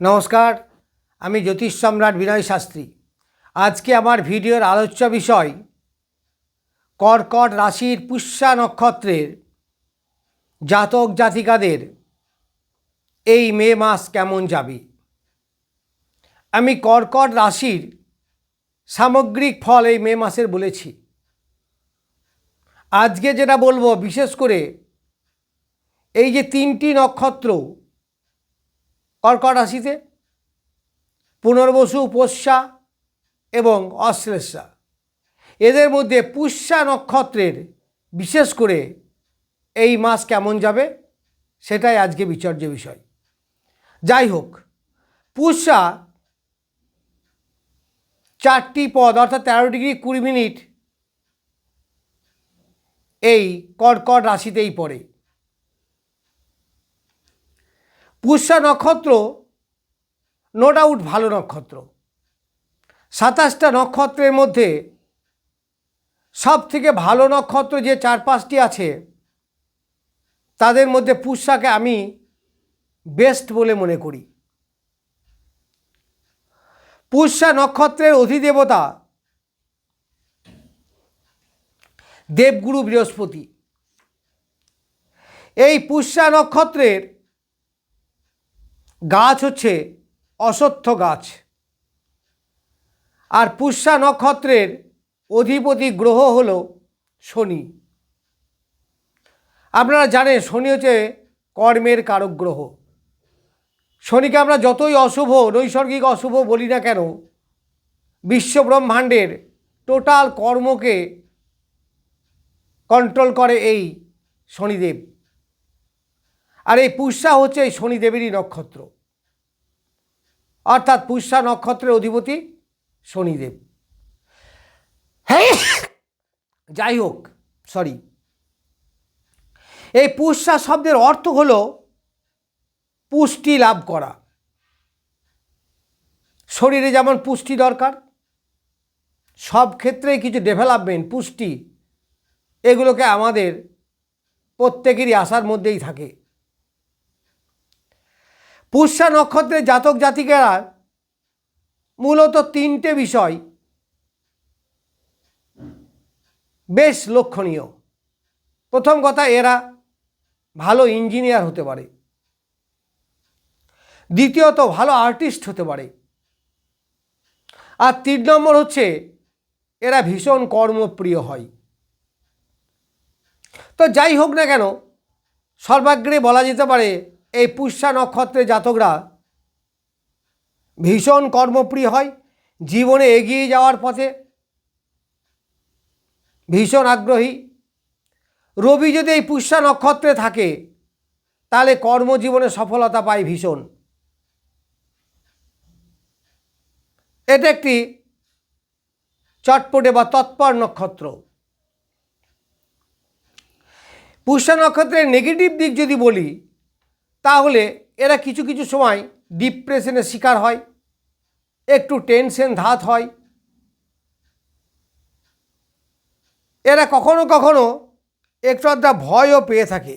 নমস্কার, আমি জ্যোতিষ সম্রাট বিনয় শাস্ত্রী। আজকে আমার ভিডিওর আলোচ্য বিষয়, কর্কট রাশির পুষ্যা নক্ষত্রের জাতক জাতিকাদের এই মে মাস কেমন যাবে? আমি কর্কট রাশির সামগ্রিক ফল এই মে মাসের বলেছি। আজকে যেটা বলব, বিশেষ করে এই যে তিনটি নক্ষত্র কর্কট রাশিতে, পুনর্বসু, পোষ্যা এবং অশ্লেষা এদের মধ্যে পুষ্যা নক্ষত্রের বিশেষ করে এই মাস কেমন যাবে, সেটাই আজকে বিচার্য বিষয়। যাই হোক, পুষ্যা চারটি পদ, অর্থাৎ তেরো ডিগ্রি কুড়ি মিনিট এই কর্কট রাশিতেই পড়ে। পুষ্যা নক্ষত্র নো ডাউট ভালো নক্ষত্র। সাতাশটা নক্ষত্রের মধ্যে সব থেকে ভালো নক্ষত্র যে চার পাঁচটি আছে, তাদের মধ্যে পুষ্যাকে আমি বেস্ট বলে মনে করি। পুষ্যা নক্ষত্রের অধিদেবতা দেবগুরু বৃহস্পতি। এই পুষ্যা নক্ষত্রের গাছ হচ্ছে অশ্বত্থ গাছ। আর পুষ্যা নক্ষত্রের অধিপতি গ্রহ হল শনি। আপনারা জানেন শনি হচ্ছে কর্মের কারক গ্রহ। শনিকে আমরা যতই অশুভ, নৈসর্গিক অশুভ বলি না কেন, বিশ্বব্রহ্মাণ্ডের টোটাল কর্মকে কন্ট্রোল করে এই শনিদেব। আর এই পুষ্যা হচ্ছে এই শনিদেবেরই নক্ষত্র। অর্থাৎ পুষ্যা নক্ষত্রের অধিপতি শনিদেব। যাই হোক সরি এই পুষ্যা শব্দের অর্থ হল পুষ্টি লাভ করা। শরীরে যেমন পুষ্টি দরকার, সব ক্ষেত্রেই কিছু ডেভেলপমেন্ট পুষ্টি, এগুলোকে আমাদের প্রত্যেকেরই আশার মধ্যেই থাকে। পুষ্যা নক্ষত্রের জাতক জাতিকেরা মূলত তিনটে বিষয় বেশ লক্ষণীয়। প্রথম কথা, এরা ভালো ইঞ্জিনিয়ার হতে পারে। দ্বিতীয়ত, ভালো আর্টিস্ট হতে পারে। আর তিন নম্বর হচ্ছে, এরা ভীষণ কর্মপ্রিয় হয়। তো যাই হোক না কেন, সর্বাগ্রে বলা যেতে পারে এই পুষ্যা নক্ষত্রের জাতকরা ভীষণ কর্মপ্রিয় হয়, জীবনে এগিয়ে যাওয়ার পথে ভীষণ আগ্রহী। রবি যদি এই পুষ্যা নক্ষত্রে থাকে, তাহলে কর্মজীবনে সফলতা পায় ভীষণ। এটা একটি চটপটে বা তৎপর নক্ষত্র। পুষ্যা নক্ষত্রের নেগেটিভ দিক যদি বলি তাহলে এরা কিছু কিছু সময় ডিপ্রেশনের শিকার হয়, একটু টেনশন ধাত হয়। এরা কখনো কখনো একটু আধটা ভয়ও পেয়ে থাকে।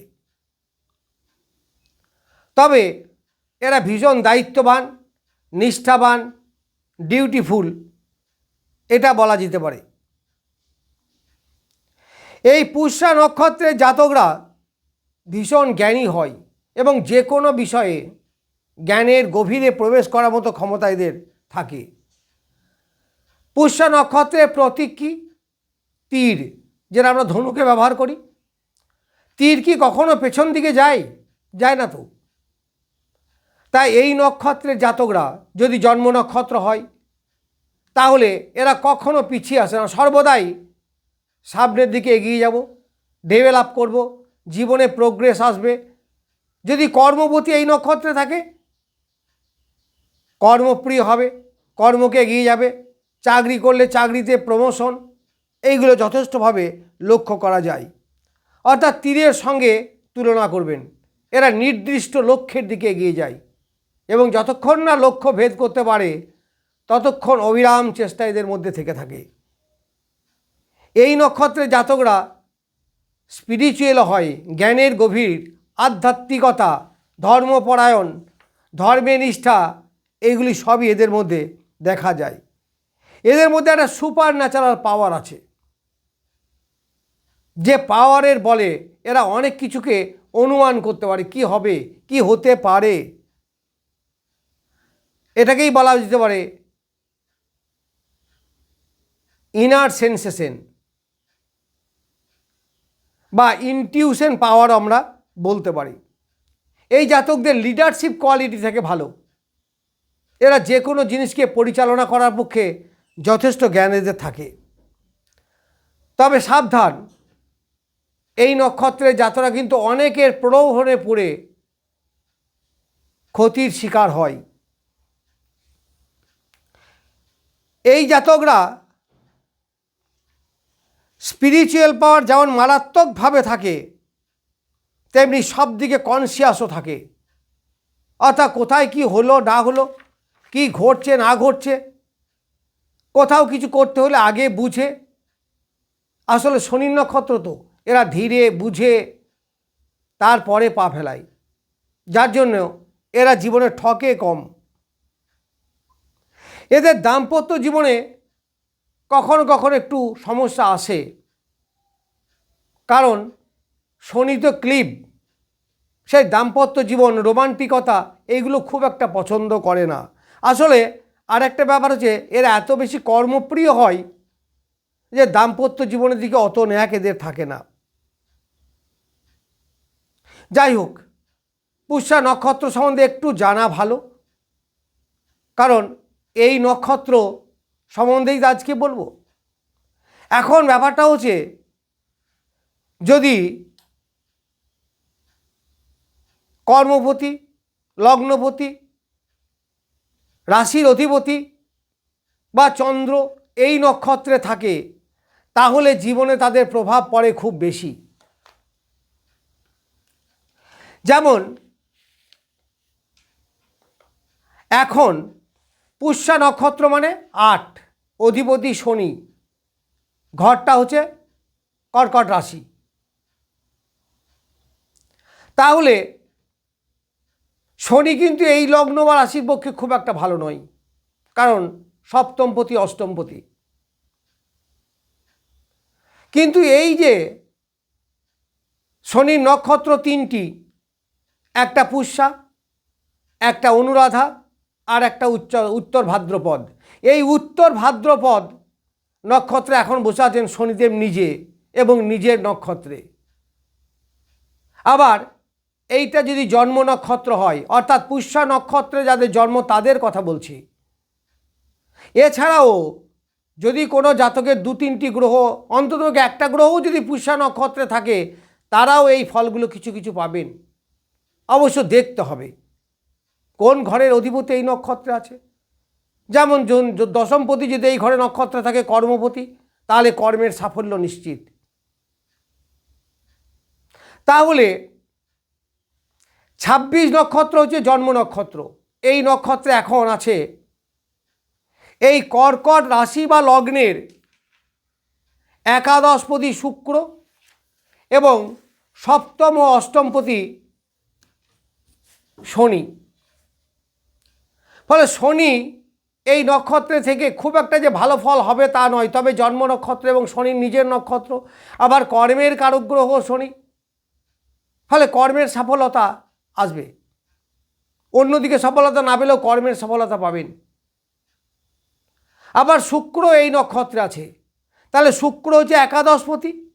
তবে এরা ভীষণ দায়িত্ববান, নিষ্ঠাবান, ডিউটিফুল, এটা বলা যেতে পারে। এই পুষ্যা নক্ষত্রের জাতকরা ভীষণ জ্ঞানী হয়। এবং যে কোনো বিষয়ে জ্ঞানের গভীরে প্রবেশ করার মতো ক্ষমতা এদের থাকে। পুষ্যা নক্ষত্রের প্রতীক কী? তীর, যেটা আমরা ধনুকে ব্যবহার করি। তীর কি কখনো পেছন দিকে যায়? যায় না তো। তাই এই নক্ষত্রের জাতকরা যদি জন্ম নক্ষত্র হয়, তাহলে এরা কখনো পিছিয়ে আসে না। সর্বদাই সামনের দিকে এগিয়ে যাব, ডেভেলপ করব, জীবনে প্রোগ্রেস আসবে যদি কর্মবতী এই নক্ষত্রে থাকে, কর্মপ্রিয় হবে, কর্মকে এগিয়ে যাবে, চাকরি করলে চাকরিতে প্রমোশন এইগুলো যথেষ্টভাবে লক্ষ্য করা যায়। অর্থাৎ তীরের সঙ্গে তুলনা করবেন, এরা নির্দিষ্ট লক্ষ্যের দিকে এগিয়ে যায় এবং যতক্ষণ না লক্ষ্য ভেদ করতে পারে, ততক্ষণ অবিরাম চেষ্টা এদের মধ্যে থেকে থাকে। এই নক্ষত্রের জাতকরা স্পিরিচুয়াল হয়, জ্ঞানের গভীর আধ্যাত্মিকতা, ধর্মপরায়ণ ধর্মে নিষ্ঠা এইগুলি সবই এদের মধ্যে দেখা যায়। এদের মধ্যে একটা সুপার ন্যাচারাল পাওয়ার আছে। যে পাওয়ারের বলে এরা অনেক কিছুকে অনুমান করতে পারে, কি হবে, কি হতে পারে। এটাকেই বলা যেতে পারে ইনার সেন্সেশন বা ইনটিউশন পাওয়ার আমরা বলতে পারি। এই জাতকদের লিডারশিপ কোয়ালিটি থেকে ভালো। এরা যে কোনো জিনিসকে পরিচালনা করার পক্ষে যথেষ্ট জ্ঞান এদের থাকে। তবে সাবধান। এই নক্ষত্রের জাতরা কিন্তু অনেকের প্রলোভনে পড়ে ক্ষতির শিকার হয়। এই জাতকরা স্পিরিচুয়াল পাওয়ার যেমন মারাত্মকভাবে থাকে তেমনি সব দিকে কনসিয়াসও থাকে। অর্থাৎ কোথায় কি হলো, না হলো, কি ঘটছে, না ঘটছে, কোথাও কিছু করতে হলে আগে বুঝে। আসলে শনি নক্ষত্র তো, এরা ধীরে বুঝে, তারপরে পা ফেলায়। যার জন্য এরা জীবনে ঠকে কম। এদের দাম্পত্য জীবনে কখনো কখনো একটু সমস্যা আসে। কারণ শনি ক্লিপ। সেই দাম্পত্য জীবন, রোমান্টিকতা এইগুলো খুব একটা পছন্দ করে না। আসলে আর একটা ব্যাপার হচ্ছে, এরা এত বেশি কর্মপ্রিয় হয় যে দাম্পত্য জীবনের দিকে অত ন্যাক এদের থাকে না। যাই হোক, পুষ্যা নক্ষত্র সম্বন্ধে একটু জানা ভালো। কারণ এই নক্ষত্র সম্বন্ধেই আজকে বলব। এখন ব্যাপারটা হচ্ছে, যদি কর্মপতি, লগ্নপতি, রাশির অধিপতি বা চন্দ্র এই নক্ষত্রে থাকে, তাহলে জীবনে তাদের প্রভাব পড়ে খুব বেশি। যেমন, এখন পুষ্যা নক্ষত্র মানে আট, অধিপতি শনি, ঘরটা হচ্ছে কর্কট রাশি। তাহলে শনি কিন্তু এই লগ্ন বা রাশির পক্ষে খুব একটা ভালো নয়। কারণ সপ্তমপতি, অষ্টমপতি। কিন্তু এই যে শনির নক্ষত্র তিনটি, একটা পুষ্যা, একটা অনুরাধা আর একটা উচ্চ, উত্তর ভাদ্রপদ। এই উত্তর ভাদ্রপদ নক্ষত্রে এখন বসে আছেন শনিদেব নিজে এবং নিজের নক্ষত্রে। আবার এইটা যদি জন্ম নক্ষত্র হয়, অর্থাৎ পুষ্যা নক্ষত্রে যাদের জন্ম তাদের কথা বলছি। এছাড়াও যদি কোনো জাতকের দু তিনটি গ্রহ, অন্তত একটা গ্রহও যদি পুষ্যা নক্ষত্রে থাকে, তারাও এই ফলগুলো কিছু কিছু পাবেন। অবশ্য দেখতে হবে কোন ঘরের অধিপতি এই নক্ষত্রে আছে। যেমন দশমপতি যদি এই ঘরে নক্ষত্রে থাকে, কর্মপতি, তাহলে কর্মের সাফল্য নিশ্চিত। তাহলে ছাব্বিশ নক্ষত্র হচ্ছে জন্ম নক্ষত্র। এই নক্ষত্রে এখন আছে। এই কর্কট রাশি বা লগ্নের একাদশপতি শুক্র এবং সপ্তম ও অষ্টমপতি শনি। ফলে শনি এই নক্ষত্রে থেকে খুব একটা যে ভালো ফল হবে তা নয়, তবে জন্ম নক্ষত্র এবং শনির নিজের নক্ষত্র, আবার কর্মের কারক গ্রহ শনি। ফলে কর্মের সফলতা আসবে। অন্যদিকে সফলতা না পেলেও কর্মের সফলতা পাবেন। আবার শুক্র এই নক্ষত্রে আছে। তাহলে শুক্র হচ্ছে একাদশপতি।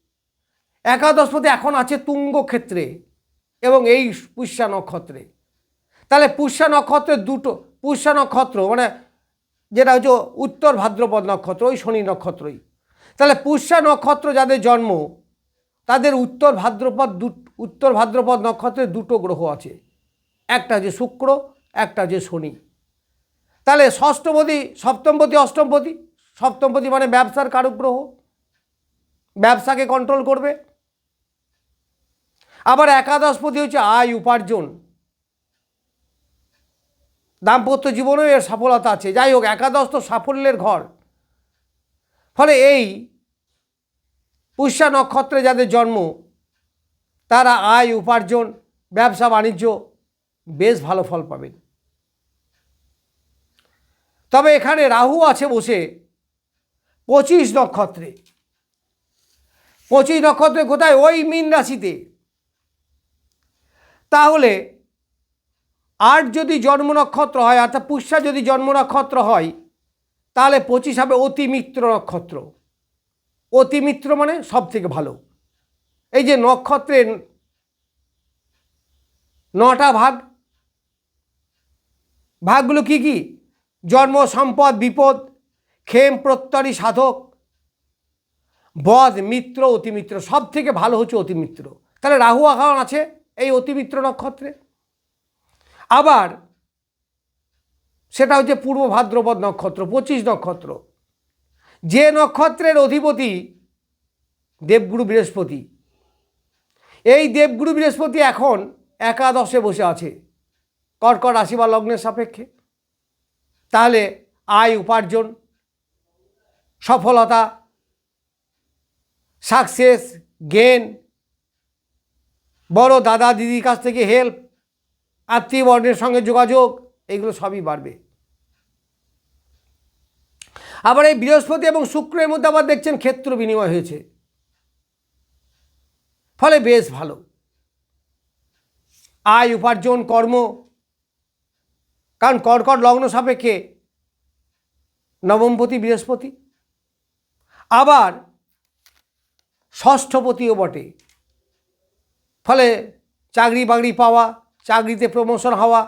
একাদশপতি এখন আছে তুঙ্গ ক্ষেত্রে এবং এই পুষ্যা নক্ষত্রে। তাহলে পুষ্যা নক্ষত্রের দুটো, পুষ্যা নক্ষত্র মানে যেটা হচ্ছে উত্তর ভাদ্রপদ নক্ষত্র, ওই শনি নক্ষত্রই। তাহলে পুষ্যা নক্ষত্র যাদের জন্ম, তাদের উত্তর ভাদ্রপদ উত্তর ভাদ্রপদ নক্ষত্রে দুটো গ্রহ আছে। একটা যে শুক্র, একটা যে শনি। তাহলে ষষ্ঠপতি সপ্তমপতি অষ্টমপতি সপ্তমপতি মানে ব্যবসার কারক গ্রহ ব্যবসাকে কন্ট্রোল করবে। আবার একাদশপতি হচ্ছে আয় উপার্জন। দাম্পত্য জীবনেও এর সফলতা আছে। যাই হোক, একাদশ তো সাফল্যের ঘর। ফলে এই পুষ্যা নক্ষত্রে যাদের জন্ম তারা আয়, উপার্জন, ব্যবসা, বাণিজ্য বেশ ভালো ফল পাবেন। তবে এখানে রাহু আছে বসে পঁচিশ নক্ষত্রে। পঁচিশ নক্ষত্রে কোথায়? ওই মীন রাশিতে। তাহলে আট যদি জন্ম নক্ষত্র হয়, অর্থাৎ পুষ্যা যদি জন্ম নক্ষত্র হয়, তাহলে পঁচিশ হবে অতিমিত্র নক্ষত্র। অতিমিত্র মানে সব থেকে ভালো। এই যে নক্ষত্রের নটা ভাগ, ভাগগুলো কি কি? জন্ম, সম্পদ, বিপদ, ক্ষেম প্রত্যরী সাধক বদ মিত্র, অতিমিত্র সব থেকে ভালো হচ্ছে অতিমিত্র। তাহলে রাহু আহরণ আছে এই অতিমিত্র নক্ষত্রে। আবার সেটা হচ্ছে পূর্ব ভাদ্রপদ নক্ষত্র, পঁচিশ নক্ষত্র। যে নক্ষত্রের অধিপতি দেবগুরু বৃহস্পতি এই দেবগুরু বৃহস্পতি এখন একাদশে বসে আছে। কর্কট রাশি বা লগ্নের সাপেক্ষে। তাহলে আয়, উপার্জন, সফলতা সাকসেস গেন বড় দাদা দিদির কাছ থেকে হেল্প আত্মীয় বর্ণের সঙ্গে যোগাযোগ, এগুলো সবই বাড়বে। আবার এই বৃহস্পতি এবং শুক্রের মধ্যে আবার দেখছেন ক্ষেত্র বিনিময় হয়েছে। ফলে বেশ ভালো। আয়, উপার্জন, কর্ম, কারণ কর্কট লগ্ন সাপেক্ষে নবমপতি, বৃহস্পতি। আবার ষষ্ঠপতিও বটে। ফলে চাকরি বাকরি পাওয়া, চাকরিতে প্রমোশন হওয়া,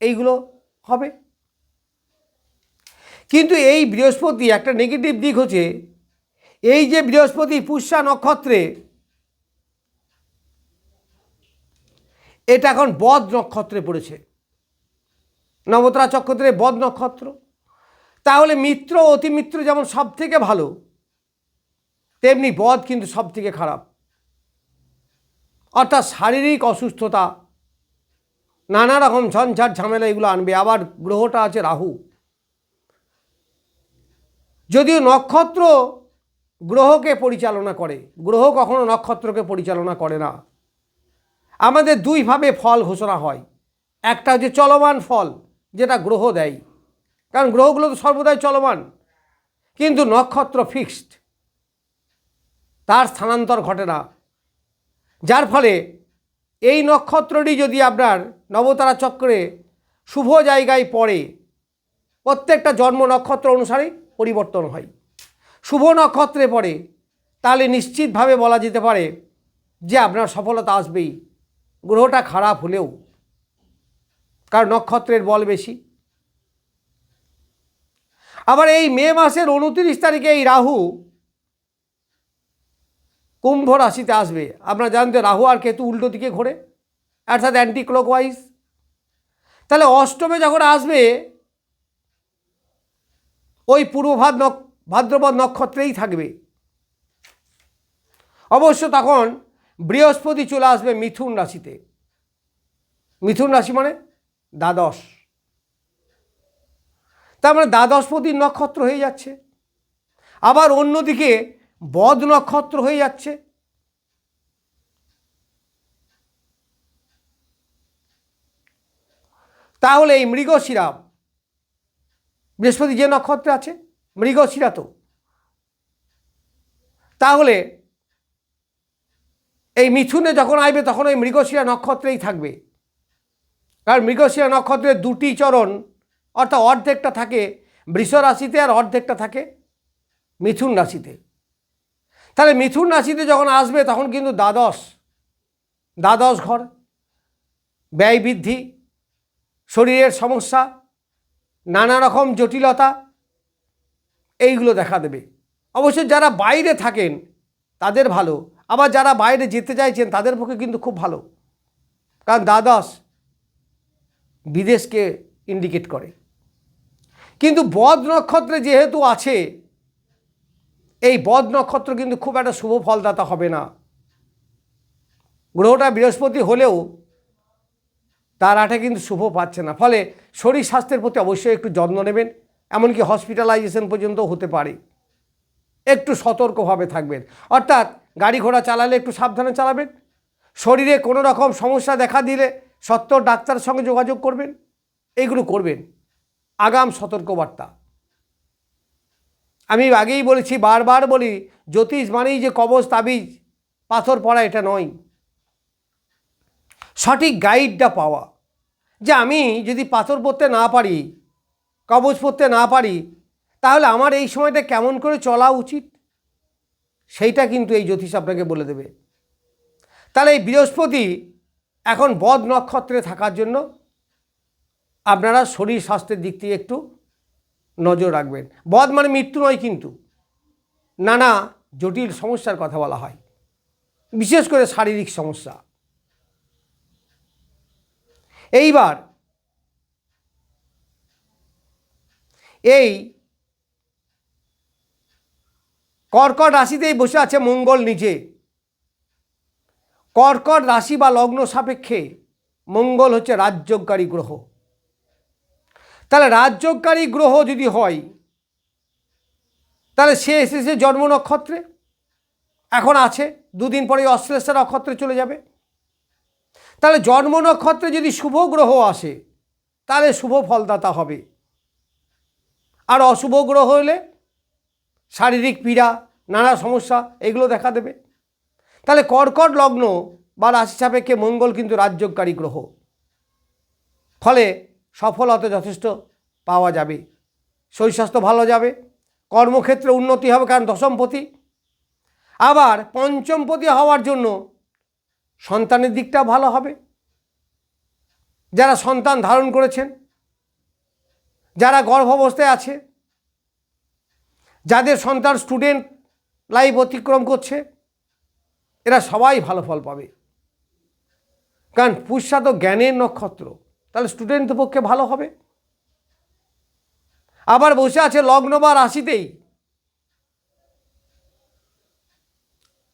এইগুলো হবে। কিন্তু এই বৃহস্পতি একটা নেগেটিভ দিক হচ্ছে, এই যে বৃহস্পতি পুষ্যা নক্ষত্রে এটা এখন বদ নক্ষত্রে পড়েছে। নবতরা চক্ষত্রে বদ নক্ষত্র। তাহলে মিত্র, অতিমিত্র যেমন সব থেকে ভালো, তেমনি বদ কিন্তু সব থেকে খারাপ। অর্থাৎ শারীরিক অসুস্থতা, নানা রকম ঝঞ্ঝাট ঝামেলা এগুলো আনবে। আবার গ্রহটা আছে রাহু। যদিও নক্ষত্র গ্রহকে পরিচালনা করে, গ্রহ কখনো নক্ষত্রকে পরিচালনা করে না। আমাদের দুইভাবে ফল ঘোষণা হয়। একটা হচ্ছে চলমান ফল, যেটা গ্রহ দেয়। কারণ গ্রহগুলো তো সর্বদাই চলমান। কিন্তু নক্ষত্র ফিক্সড তার স্থানান্তর ঘটে না। যার ফলে এই নক্ষত্রটি যদি আপনার নবতারা চক্রে শুভ জায়গায় পড়ে, প্রত্যেকটা জন্ম নক্ষত্র অনুসারে পরিবর্তন হয়। শুভ নক্ষত্রে পড়ে, তাহলে নিশ্চিতভাবে বলা যেতে পারে যে আপনার সফলতা আসবেই। গ্রহটা খারাপ হলেও, কারণ নক্ষত্রের বল বেশি। আবার এই মে মাসের উনত্রিশ তারিখে এই রাহু কুম্ভ রাশিতে আসবে। আপনারা জানতে রাহু আর কেতু উল্টো দিকে ঘোরে, অর্থাৎ অ্যান্টি ক্লকওয়াইজ তাহলে অষ্টমে যখন আসবে, ওই পূর্বভাদ ভাদ্রপদ নক্ষত্রেই থাকবে। অবশ্য তখন বৃহস্পতি চলে আসবে মিথুন রাশিতে। মিথুন রাশি মানে দ্বাদশ। তার মানে দ্বাদশপতির নক্ষত্র হয়ে যাচ্ছে। আবার অন্যদিকে বদ নক্ষত্র হয়ে যাচ্ছে। তাহলে এই মৃগশিরা, বৃহস্পতি যে নক্ষত্রে আছে, মৃগশিরা তো। তাহলে এই মিথুনে যখন আসবে তখন ওই মৃগশিরা নক্ষত্রেই থাকবে। কারণ মৃগশিরা নক্ষত্রের দুটি চরণ, অর্থাৎ অর্ধেকটা থাকে বৃষ রাশিতে আর অর্ধেকটা থাকে মিথুন রাশিতে। তাহলে মিথুন রাশিতে যখন আসবে, তখন কিন্তু দ্বাদশ দ্বাদশ ঘর, ব্যয় বৃদ্ধি, শরীরের সমস্যা, নানা রকম জটিলতা, এইগুলো দেখা দেবে। অবশ্য যারা বাইরে থাকেন, তাদের ভালো। আবার যারা বাইরে যেতে চাইছেন, তাদের পক্ষে কিন্তু খুব ভালো। কারণ দ্বাদশ বিদেশকে ইন্ডিকেট করে। কিন্তু বদ নক্ষত্রে যেহেতু আছে, এই বদ নক্ষত্র কিন্তু খুব একটা শুভ ফলদাতা হবে না। গ্রহটা বৃহস্পতি হলেও তার আঠে কিন্তু শুভ পাচ্ছে না। ফলে শরীর স্বাস্থ্যের প্রতি অবশ্যই একটু যত্ন নেবেন, এমনকি হসপিটালাইজেশন পর্যন্ত হতে পারে। একটু সতর্কভাবে থাকবেন। অর্থাৎ গাড়ি ঘোড়া চালালে একটু সাবধানে চালাবেন। শরীরে কোনো রকম সমস্যা দেখা দিলে সত্তর ডাক্তারের সঙ্গে যোগাযোগ করবেন। এইগুলো করবেন। আগাম সতর্কবার্তা। আমি আগেই বলেছি, বারবার বলি, জ্যোতিষ মানেই যে কবচ তাবিজ, পাথর পড়া এটা নয়। সঠিক গাইডটা পাওয়া। যে আমি যদি পাথর পড়তে না পারি কবচ পড়তে না পারি, তাহলে আমার এই সময়টা কেমন করে চলা উচিত? সেইটা কিন্তু এই জ্যোতিষ আপনাকে বলে দেবে। তাহলে এই বৃহস্পতি এখন বদ নক্ষত্রে থাকার জন্য আপনারা শরীর স্বাস্থ্যের দিক থেকে একটু নজর রাখবেন। বদ মানে মৃত্যু নয় কিন্তু, নানা জটিল সমস্যার কথা বলা হয়, বিশেষ করে শারীরিক সমস্যা। এইবার এই কর্কট রাশিতেই বসে আছে মঙ্গল নিজে। কর্কট রাশি বা লগ্ন সাপেক্ষে মঙ্গল হচ্ছে রাজযোগকারী গ্রহ। তাহলে রাজযোগকারী গ্রহ যদি হয়, তাহলে সে এসেছে জন্ম নক্ষত্রে, এখন আছে, দুদিন পরে অশ্লেষা নক্ষত্রে চলে যাবে। তাহলে জন্ম নক্ষত্রে যদি শুভ গ্রহ আসে, তাহলে শুভ ফলদাতা হবে। আর অশুভ গ্রহ হলে শারীরিক পীড়া, নানা সমস্যা, এগুলো দেখা দেবে। তাহলে কর্কট লগ্ন বা রাশি সাপেক্ষে মঙ্গল কিন্তু রাজযোগকারী গ্রহ। ফলে সফলতা যথেষ্ট পাওয়া যাবে। শরীর স্বাস্থ্য ভালো যাবে। কর্মক্ষেত্রে উন্নতি হবে কারণ দশমপতি। আবার পঞ্চমপতি হওয়ার জন্য সন্তানের দিকটা ভালো হবে। যারা সন্তান ধারণ করেছেন, যারা গর্ভাবস্থায় আছে যাদের সন্তান স্টুডেন্ট লাইফ অতিক্রম করছে, এরা সবাই ভালো ফল পাবে। কারণ পুষ্যা তো জ্ঞানের নক্ষত্র, তাহলে স্টুডেন্টের পক্ষে ভালো হবে। আবার বসে আছে লগ্ন বা রাশিতেই।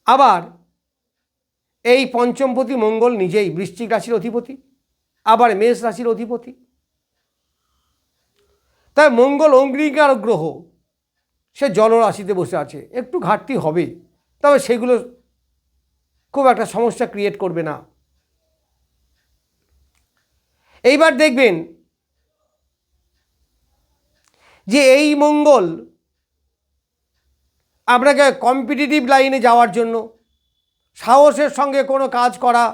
আবার এই পঞ্চমপতি মঙ্গল নিজেই বৃশ্চিক রাশির অধিপতি, আবার মেষ রাশির অধিপতি। তাই মঙ্গল অঙ্গীকার গ্রহ সে জলরাশিতে বসে আছে। একটু ঘাটতি হবে, তবে সেগুলো খুব একটা সমস্যা ক্রিয়েট করবে না। এইবার দেখবেন যে এই মঙ্গল আপনাকে কম্পিটিটিভ লাইনে যাওয়ার জন্য, সাহসের সঙ্গে কোনো কাজ করা,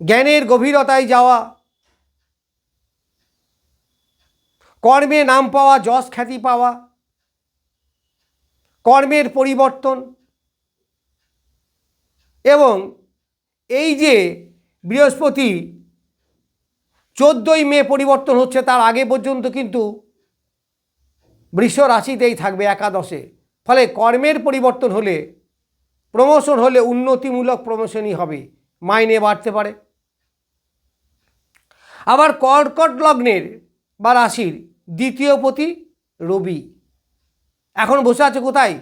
জ্ঞানের গভীরতায় যাওয়া কর্মে নাম পাওয়া, যশ খ্যাতি পাওয়া, কর্মের পরিবর্তন এবং এই যে বৃহস্পতি চোদ্দোই মে পরিবর্তন হচ্ছে, তার আগে পর্যন্ত কিন্তু বৃষ রাশিতেই থাকবে একাদশে। ফলে কর্মের পরিবর্তন হলে, প্রমোশন হলে উন্নতিমূলক প্রমোশনই হবে। মাইনে বাড়তে পারে। আবার কর্কট লগ্নের বা রাশির দ্বিতীয় পতি রবি। এখন বসে আছে কোথায়?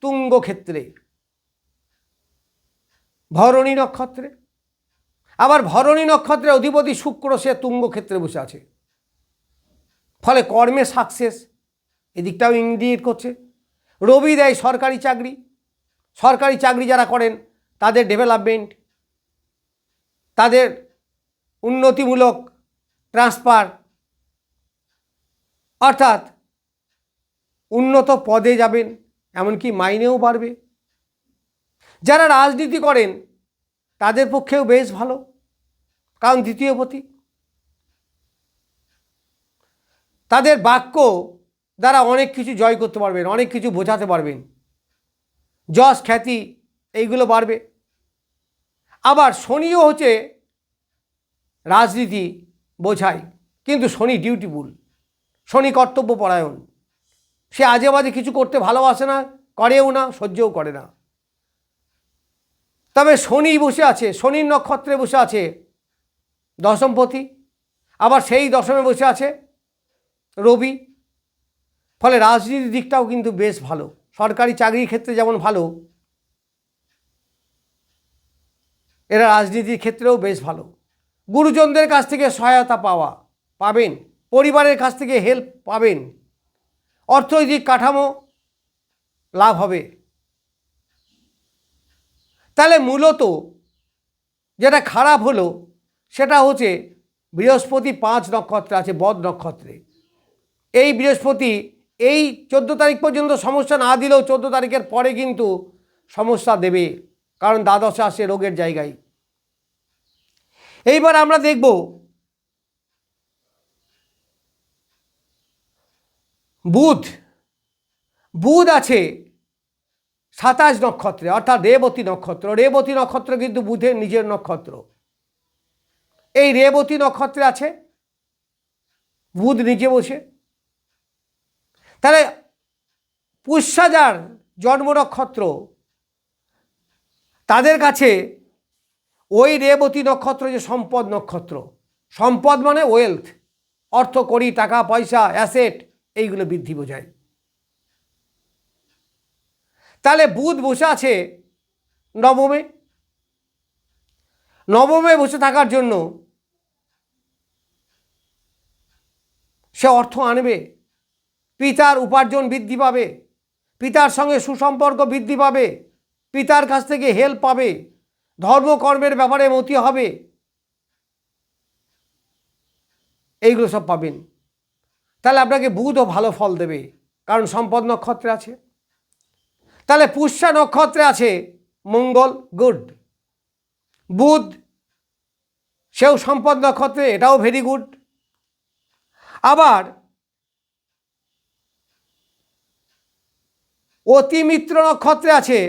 তুঙ্গ ক্ষেত্রে ভরণী নক্ষত্রে। আবার ভরণী নক্ষত্রে অধিপতি শুক্র, সে তুঙ্গ ক্ষেত্রে বসে আছে। ফলে কর্মে সাকসেস এদিকটাও ইঙ্গিত করছে। রবি দেয় সরকারি চাকরি। সরকারি চাকরি যারা করেন, তাদের ডেভেলপমেন্ট তাদের উন্নতিমূলক ট্রান্সফার অর্থাৎ উন্নত পদে যাবেন, এমনকি মাইনেও বাড়বে। যারা রাজনীতি করেন, তাদের পক্ষেও বেশ ভালো, কারণ দ্বিতীয় পতি। তাদের বাক্য দ্বারা অনেক কিছু জয় করতে পারবেন, অনেক কিছু বোঝাতে পারবেন। যশ, খ্যাতি, এইগুলো বাড়বে। আবার শনিও হচ্ছে রাজনীতি বোঝায়, কিন্তু শনি ডিউটিফুল শনি কর্তব্য পরায়ণ। সে আজে বাজে কিছু করতে ভালোবাসে না, করেও না, সহ্যও করে না। তবে শনি বসে আছে, শনির নক্ষত্রে বসে আছে দশমপতি, আবার সেই দশমে বসে আছে রবি। ফলে রাজনীতির দিকটাও কিন্তু বেশ ভালো। সরকারি চাকরির ক্ষেত্রে যেমন ভালো, এরা রাজনীতির ক্ষেত্রেও বেশ ভালো। গুরুজনদের কাছ থেকে সহায়তা পাওয়া, পাবেন। পরিবারের কাছ থেকে হেল্প পাবেন। অর্থনৈতিক কাঠামো লাভ হবে। তাহলে মূলত যেটা খারাপ হলো, সেটা হচ্ছে বৃহস্পতি পাঁচ নক্ষত্রে আছে, বদ নক্ষত্রে। এই বৃহস্পতি এই চোদ্দ তারিখ পর্যন্ত সমস্যা না দিলেও চোদ্দ তারিখের পরে কিন্তু সমস্যা দেবে, কারণ দ্বাদশে আসে রোগের জায়গায়। এইবার আমরা দেখব বুধ বুধ আছে সাতাশ নক্ষত্রে, অর্থাৎ রেবতী নক্ষত্র। রেবতী নক্ষত্র কিন্তু বুধের নিজের নক্ষত্র। এই রেবতী নক্ষত্রে আছে বুধ নিজে বসে। তাহলে পুষ্যাজার জন্ম নক্ষত্র, তাদের কাছে ওই রেবতী নক্ষত্র যে সম্পদ নক্ষত্র। সম্পদ মানে ওয়েলথ অর্থ করি টাকা, পয়সা অ্যাসেট এইগুলো বৃদ্ধি বোঝায়। তাহলে বুধ বসে আছে নবমে। নবমে বসে থাকার জন্য সে অর্থ আনবে, পিতার উপার্জন বৃদ্ধি পাবে, পিতার সঙ্গে সুসম্পর্ক বৃদ্ধি পাবে, পিতার কাছ থেকে হেল্প পাবে, ধর্মকর্মের ব্যাপারে মতি হবে। এইগুলো সব পাবেন। আপনাকে বুধও ভালো ফল দেবে, কারণ সম্পদ নক্ষত্রে আছে। তাহলে পুষ্যা নক্ষত্রে আছে মঙ্গল, গুড। বুধ, সেও সম্পদ নক্ষত্রে, এটাও ভেরি গুড আবার, অতিমিত্র নক্ষত্রে আছে,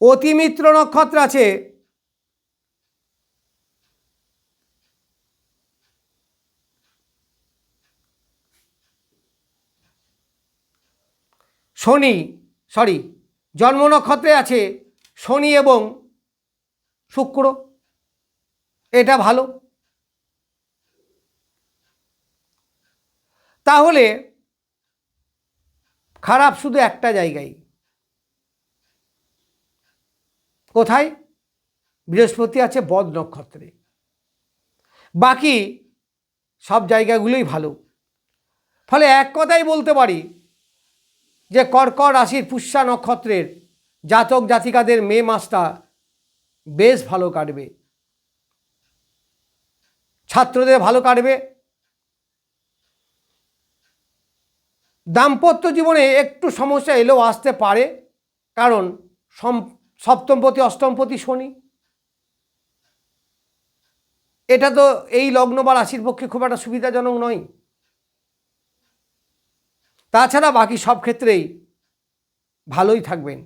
অতিমিত্র নক্ষত্র আছে শনি সরি জন্ম নক্ষত্রে আছে শনি এবং শুক্র। এটা ভালো। তাহলে খারাপ শুধু একটা জায়গায়। কোথায়? বৃহস্পতি আছে বদ নক্ষত্রে। বাকি সব জায়গাগুলোই ভালো। ফলে এক কথাই বলতে পারি যে কর্কট রাশির পুষ্যা নক্ষত্রের জাতক জাতিকাদের মে মাসটা বেশ ভালো কাটবে। ছাত্রদের ভালো কাটবে। দাম্পত্য জীবনে একটু সমস্যা এলেও আসতে পারে, কারণ সপ্তমপতি, অষ্টমপতি শনি। এটা তো এই লগ্ন বা রাশির পক্ষে খুব একটা সুবিধাজনক নয়। তাছাড়া বাকি সব ক্ষেত্রেই ভালোই থাকবেন।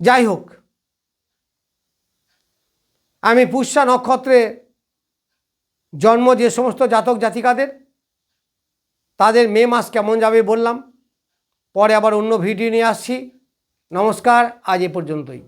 যাই হোক, আমি পুষ্যা নক্ষত্রে জন্ম যে সমস্ত জাতক জাতিকাদের, তাদের মে মাস কেমন যাবে বললাম। পরে আবার অন্য ভিডিও নিয়ে আসছি। নমস্কার, আজ এ পর্যন্তই।